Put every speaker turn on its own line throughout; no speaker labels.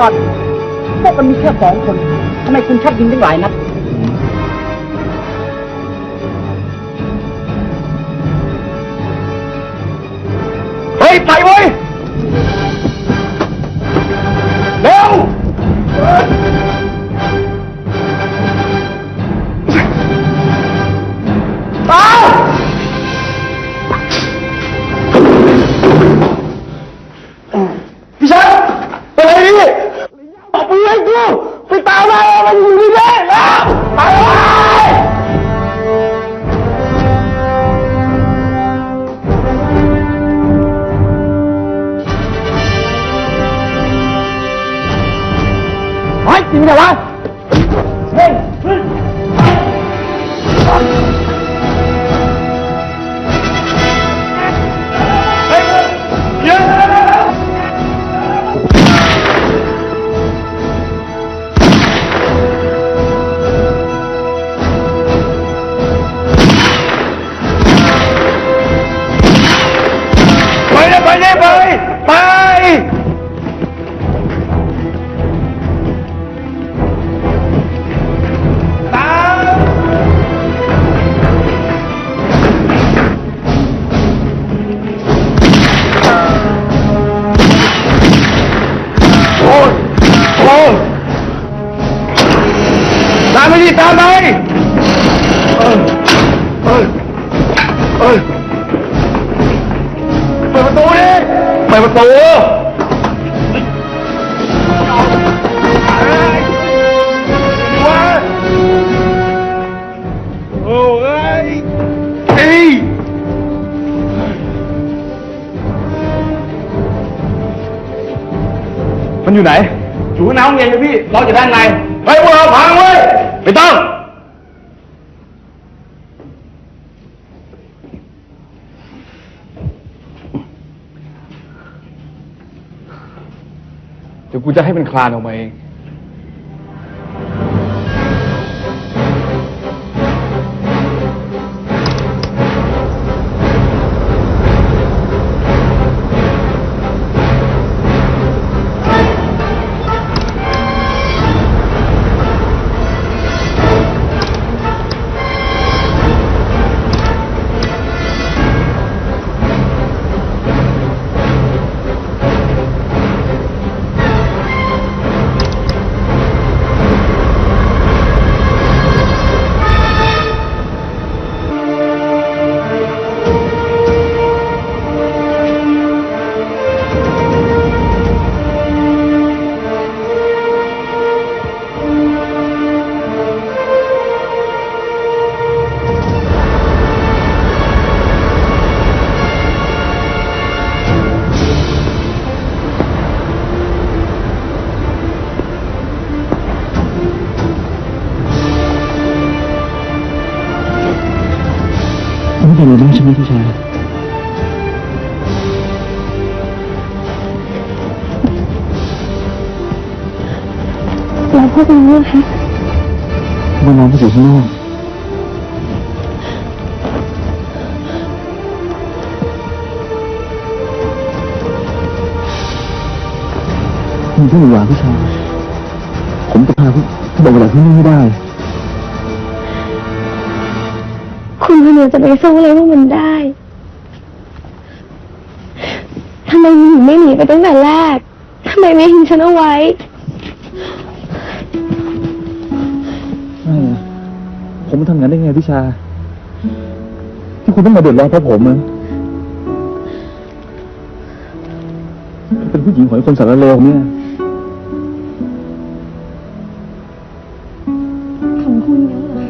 ก่อน พวกมันมีแค่สองคนทำไมคุณชักยิงตั้งหลายนัด
เฮ้ยไปเว้ย เร็ว เฮ้ยจ เปิดประตูเฮ้ยว้าโอ้ยเฮ้ยมันอยู่ไหน อยู่ข้างในห้องเย็นเลยพี่ เราจะด้านใน เฮ้ยพวกเราพังเว้ย ไม่ต้อง เดี๋ ยวกูจะให้มันคลานออกมาเอง
แล้วพวกเราอะคะ
เมื่อน้องไปอยู่ข้างนอกมีเพื่อนหวานพี่ชายผมจะพาพี่พี่บอกเวลาที่นี่ไม่ได้
คุณพนุจะไปสู้อะไรพวกมันได้ทำไมมึงถึงไม่หนีไปตั้งแต่แรกทำไมไม่ทิ้งฉันเอาไว้
ผมทำงานได้ไงพิชา ที่คุณต้องมาเดือดร้อนเพราะผมนะเป็นผู้หญิงหอยคนสารเลวเนี่ย
ของคุณเยอะเหรอ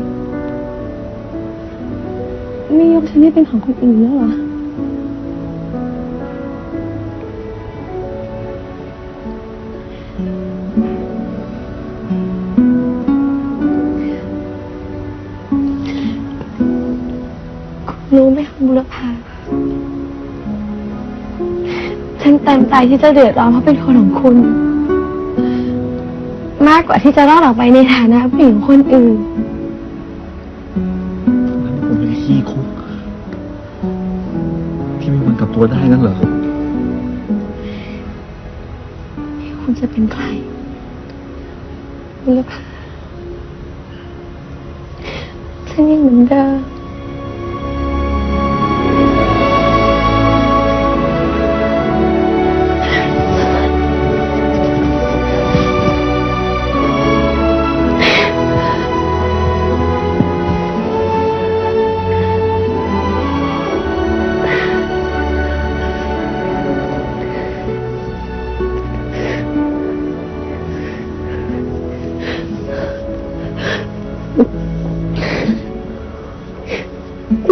ไม่ยกฉันให้เป็นของคนอื่นแล้วเหรอ ใจที่จะเดือดร้อนเพราะเป็นคนของคุณ มากกว่าที่จะรอดออกไปในฐานะผู้หญิงคนอื่น
ผมเป็นขี้คุกที่ไม่มีวันกลับตัวได้นั่นเหรอ
คุณจะเป็นใคร
ผ
บุรพาฉันยังเหมือนเดิม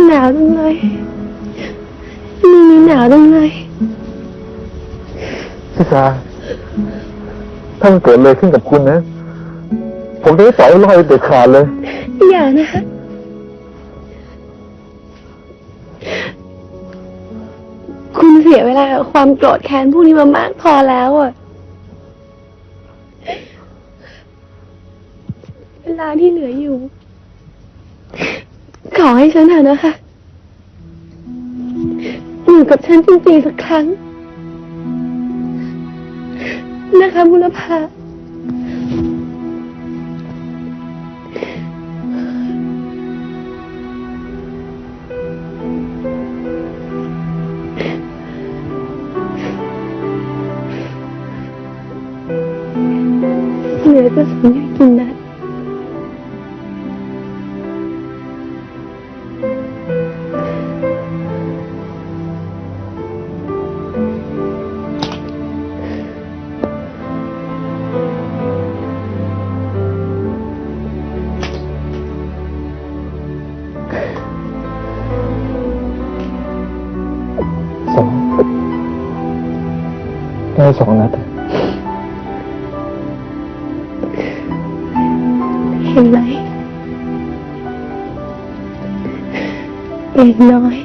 หนาวจังเลยนี่นี่หนาวจังเลย
พี่ชาถ้ามันเกิดอะไรขึ้นกับคุณนะ ผมจะไม่ปล่อยให้รอดเด็ดขาดเลย
อย่านะคะคุณเสียเวลากับความโกรธแค้นพวกนี้มามากพอแล้วอะเวลาที่เหลืออยู่ ขอให้ฉันเถอะนะคะ อยู่กับฉันจริงๆสักครั้ง นะคะบุรพาเหลือจะสัญญา ห็นไหมอย่างน้อย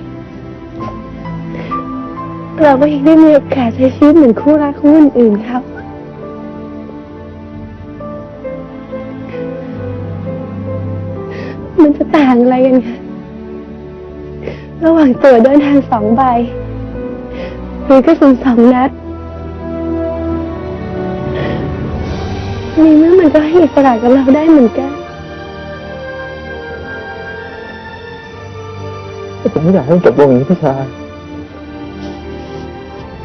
เราก็ยังได้มีโอกาสใช้ชีวิตเหมือนคู่รักคู่อื่นๆครับ มันจะต่างอะไรกันคะระหว่างตัวเดินทางสองใบ หรือกระสุนสองนัดในเมื่อมันก็ให้อิสระกับเราได้เหมือนกัน
ไม่อยากให้จบลงอย่างนี้พี่ชา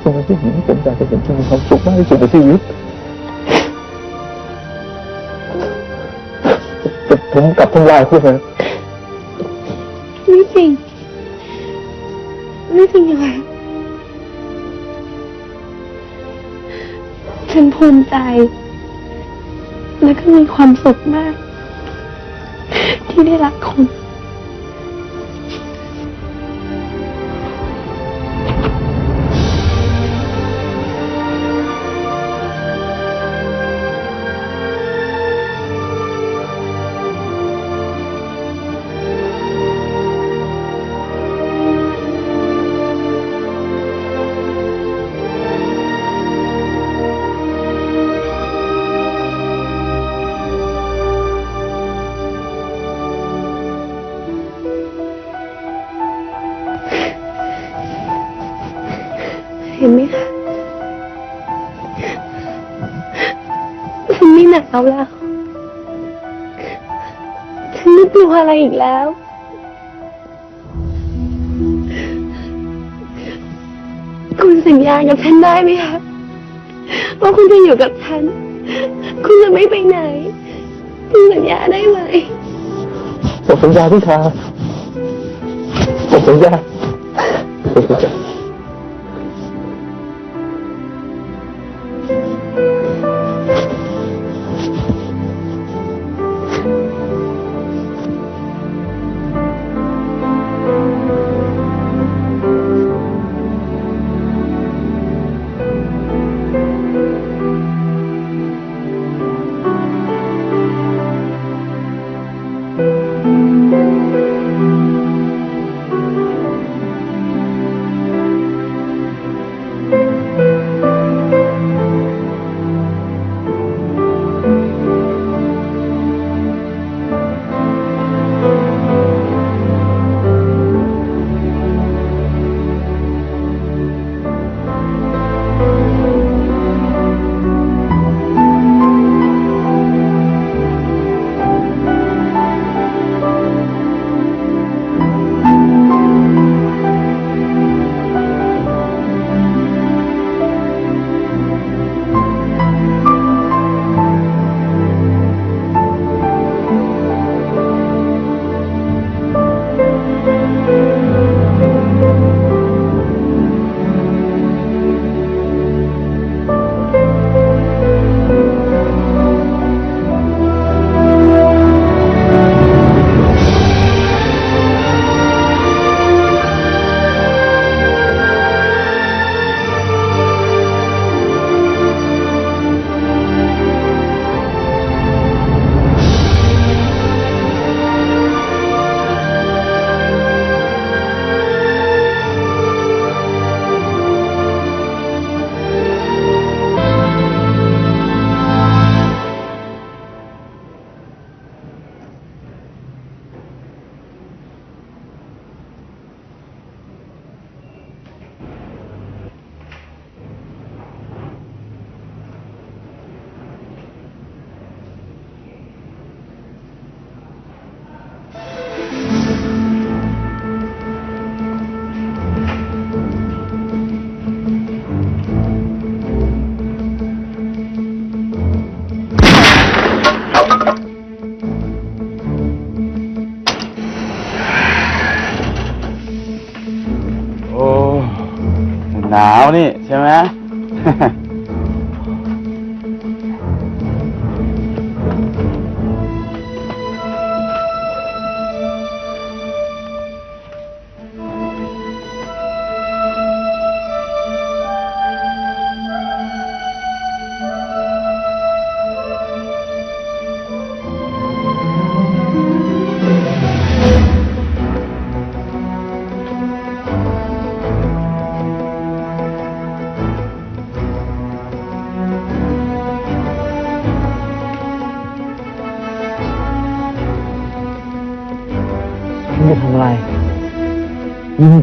คุณเป็นผู้หญิงที่ผมอยากจะเห็นคุณมีความสุขมากที่สุดในชีวิตแต่ผมกลับทำลายคุณนะ
ไม่จริง ไม่จริงเลยฉันภูมิใจ และก็มีความสุขมาก ที่ได้รักคุณ ฉันไม่หนาแล้ว ฉันไม่กลัวอะไรอีกแล้ว คุณสัญญากับฉันได้ไหมคะว่าคุณจะอยู่กับฉัน คุณจะไม่ไปไหน คุณสัญญาได้ไหม
ผมสัญญาพี่ชาผมสัญญาผมสัญญา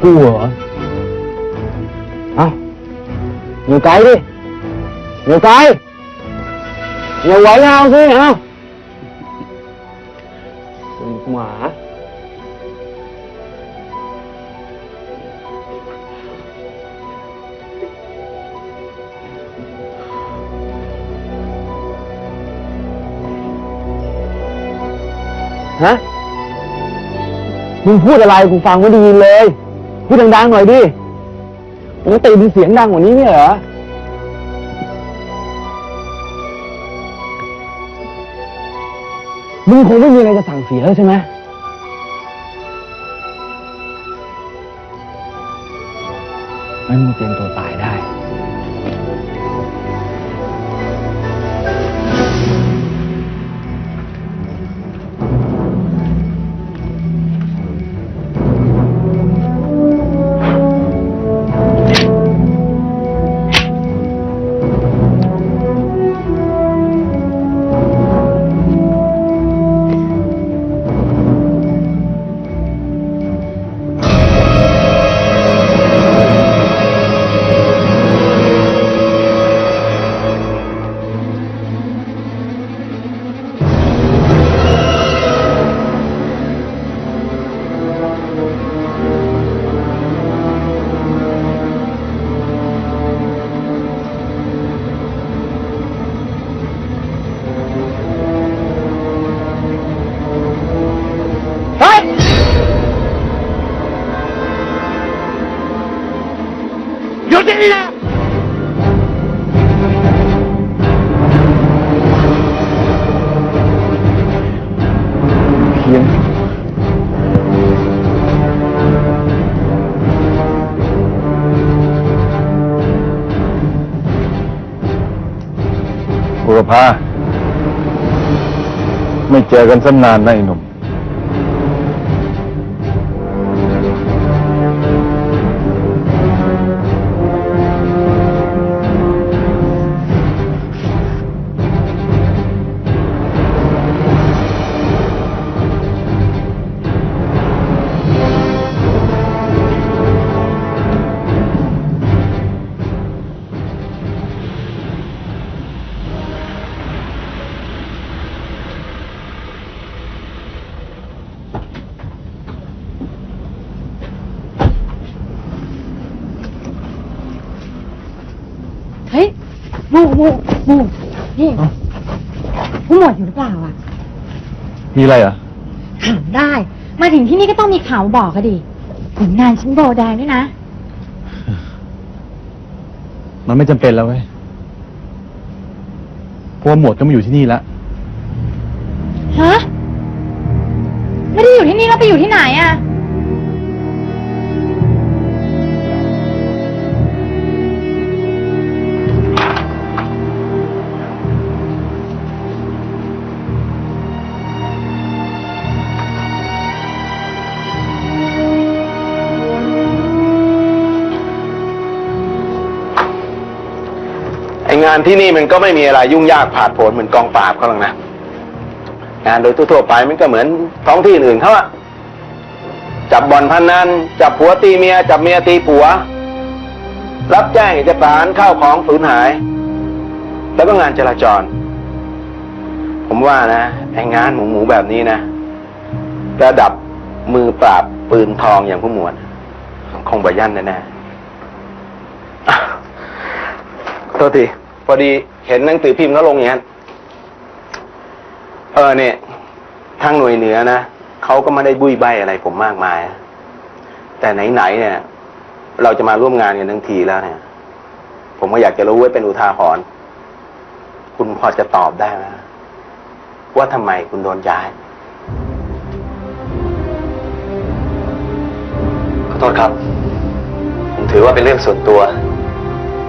กูเหรอ
เอ้าอยู่ไกลดิอยู่ไกลอย่าไหวเอาสิเอาหมาฮะ มึงพูดอะไรกูฟังไม่ได้ยินเลย พูดดังๆหน่อยดิปกติมีเสียงดังกว่านี้เนี่ยเหรอ มึงคงไม่มีอะไรจะสั่งเสียแล้วใช่ไหมงั้นมึงเตรียมตัวตาย หยุดที่นี่นะเพียง
บุรพาไม่เจอกันสักนานนะไอ้หนุ่ม
มีอะ
ไรอะ
ถามได้ มาถึงที่นี่ก็ต้องมีข่าวบอกก็ดิผลงานชิ้นโบแดงด้วยนะ
มันไม่จำเป็นแล้วเว้ยเพราะว่าหมวดก็มาอยู่ที่นี่แล้ว
ฮะ ไม่ได้อยู่ที่นี่แล้วไปอยู่ที่ไหนอะา
นที่นี่มันก็ไม่มีอะไรยุ่งยากผาดโผนเหมือนกองปราบเขาหรอกนะงานโดยทั่วไปมันก็เหมือนท้องที่อื่นเขาอะจับบ่อนพนันจับผัวตีเมีย จับเมียตีผัว รับแจ้งเอกสารเข้าของสูญหาย แล้วก็งานจราจร ผมว่านะไองานหมูหมูแบบนี้นะระดับมือปราบปืนทองอย่างผู้หมวดคงบายันแน่ๆอะโทษที พอดีเห็นหนังสือพิมพ์เขาลงอย่างนั้นเออเนี่ย ทางหน่วยเหนือนะเขาก็ไม่ได้บุยใบอะไรผมมากมาย แต่ไหนๆเนี่ย เราจะมาร่วมงานกันทั้งทีแล้วเนี่ย ผมก็อยากจะรู้ไว้เป็นอุทาหรณ์คุณพอจะตอบได้ไหมว่าทำไมคุณโดนย้าย
ขอโทษครับ ผมถือว่าเป็นเรื่องส่วนตัว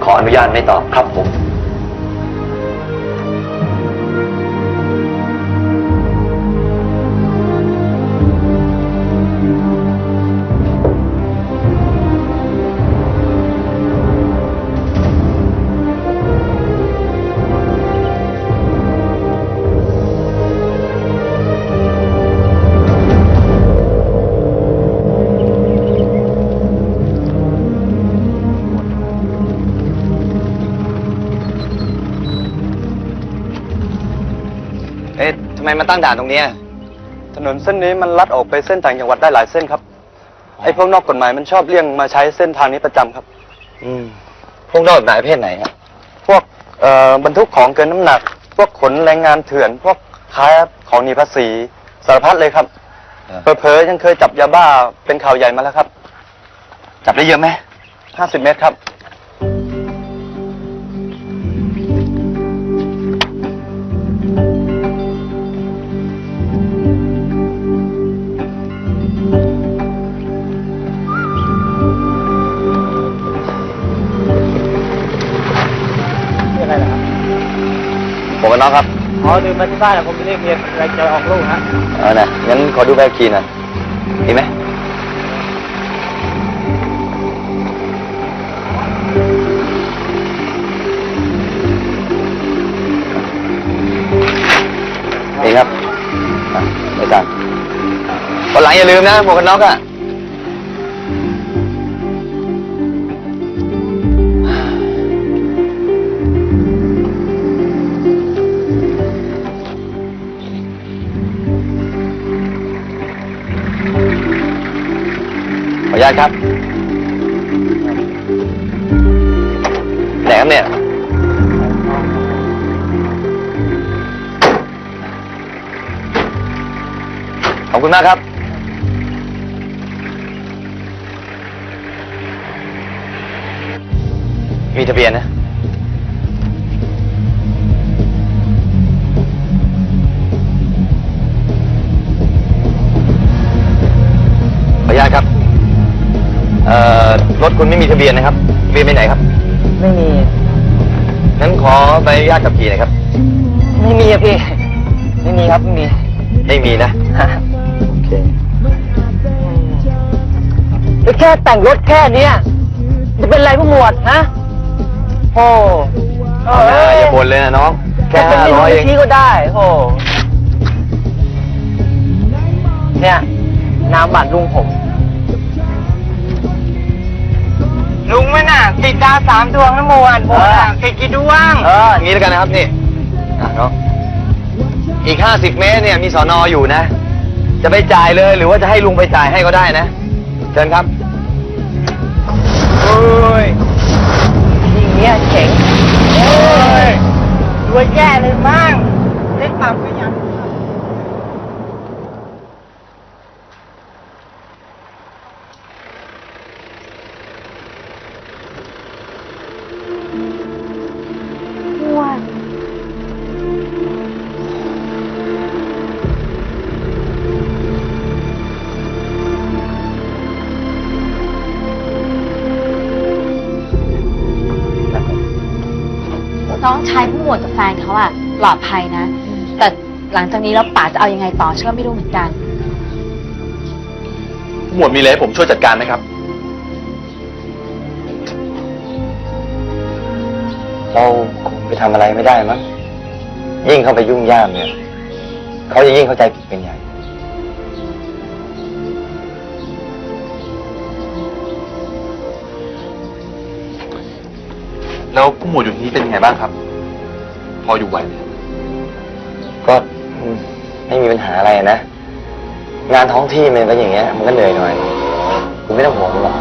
ขออนุญาตไม่ตอบครับผม มมาตั้งด่านตรงเนี้ย
ถนนเส้นนี้มันลัดออกไปเส้นต่างจังหวัดได้หลายเส้นครับ ไอ้พวกนอกกฎหมายมันชอบเลี่ยงมาใช้เส้นทางนี้ประจำครับ
อืมพวกนอกกฎหมายประเภทไหนฮะ
พวกเอ่อบรรทุกของเกินน้ำหนัก พวกขนแรงงานเถื่อน พวกค้าของหนีภาษีสารพัดเลยครับ
เออ
เผลอๆยังเคยจับยาบ้าเป็นข่าวใหญ่มาแล้วครับ
จับได้เยอะไหม
50เมตรครับ
กับน้องครับ
อ๋อดื่มมาที่บ้านแล้วผมจะเรียกเมียอะไรจะออกลูกฮะ
เอานะงั้นขอดูใบขับขี่หน่อยมีไหมนี่ครับอะไปกันวันหลังอย่าลืมนะหมวกกันน็อกอะ นุญาตครับไหนครับเนี่ย ขอบคุณมากครับมีทะเบียนนะ ถคุณไม่มีทะเบียนนะครับทะเบียนไปไหนครับ
ไม่มี
งั้นขอใบอนุญาตขับขี่หน่อยครับ
ไม่มีอะพี่ ไม่มีครับไม่มี
ไม่มีนะโอเค
แค่แต่งรถแค่เนี้ยจะเป็นไรผู้หมวดฮะโอ้
เอาหน้าอย่าบ่นเลยนะน้อง แค่
เป็น
ห้า
ไม่
ร้อยเอง
ชี้ก็ได้โอ้เนี่ย น้ำบัตรลุงผม ลุงไม่น่ะติดดาวสามดวงนะหมวดผมน่ะติดกี่ดวง
เอออย่างนี้แล้วกันนะครับนี่อะน้องอีกห้าสิบเมตรเนี่ยมีสอนออยู่นะ จะไปจ่ายเลยหรือว่าจะให้ลุงไปจ่ายให้ก็ได้นะ เชิญครับ
โอ้ยทีเนี้ยเจ๋งโอ้ยรวยแย่เลยมั่งเล่นปั๊มก็
น้องชายผู้หมวดกับแฟนเขาอะปลอดภัยนะ แต่หลังจากนี้แล้วป๋าจะเอายังไงต่อเชื่อไม่รู้เหมือนกัน
หมวดมีอะไรให้ผมช่วยจัดการไหมครับ
เราคงไปทำอะไรไม่ได้มั้งยิ่งเข้าไปยุ่งย่ามเนี่ย เขาจะยิ่งเข้าใจผิดเป็นใหญ่
ผู้หมวดอยู่ที่นี่เป็นยังไงบ้างครับ พออยู่ไหวไหม
ก็อืมไม่มีปัญหาอะไรนะ งานท้องที่มันก็อย่างเงี้ย มันก็เหนื่อยหน่อยคุณไม่ต้องห่วงหรอก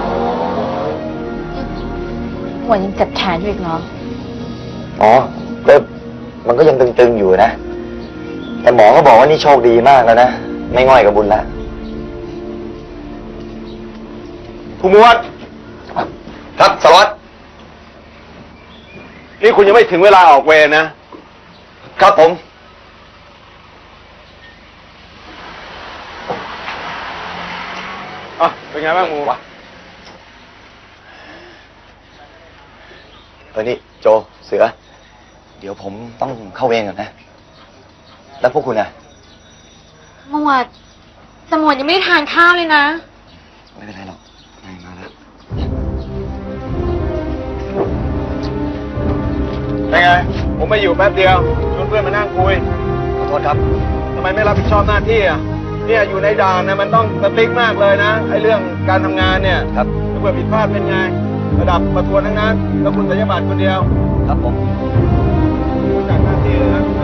หมวดยังเจ็บแขนอยู่อีกเหรอ
อ๋อก็มันก็ยังตึงๆอยู่นะ แต่หมอก็บอกว่านี่โชคดีมากแล้วนะ ไม่ง่อยกับบุญละ
ผู้หมวด
ครับสารวัตร
นี่คุณยังไม่ถึงเวลาออกเวรนะ
ครับผม
อะ เป็นไงบ้างหมูวะ
เออนี่โจเสือ เดี๋ยวผมต้องเข้าเวรก่อนนะ แล้วพวกคุณอะ
หมวดแต่หมวดยังไม่ได้ทานข้าวเลยนะ
เป็นไง
ผมไม่อยู่แป๊บเดียวชวนเพื่อนมานั่งคุย
ขอโทษครับ
ทำไมไม่รับผิดชอบหน้าที่อะ เนี่ยอยู่ในด่านนะมันต้องสติ๊กมากเลยนะไอ้เรื่องการทำงานเนี่ย
ครับ
ถ้าเกิดผิดพลาดเป็นไง ระดับประทวนทั้งนั้น แล้วคุณสัญญาบัตรคนเดียว
ครับผม
จักหน้าที่นะ